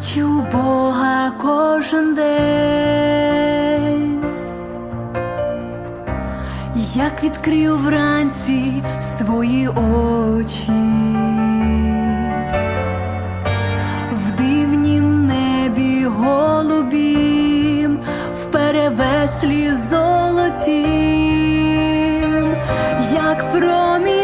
Бачу Бога кожен день, як відкрию вранці свої очі, в дивнім небі голубім, в перевеслі золотім, як промінь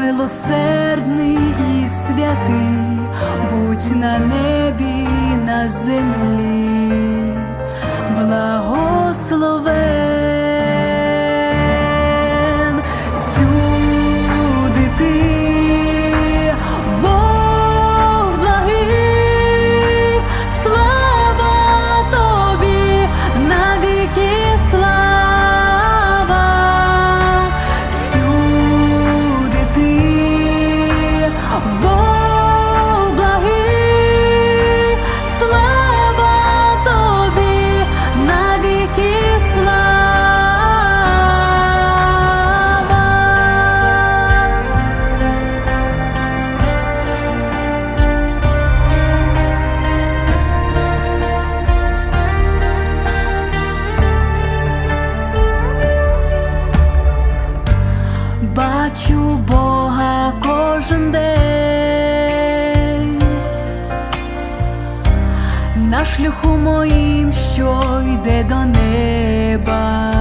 милосердний і святий, будь на небі, на землі, кожен день на шляху моїм, що йде до неба.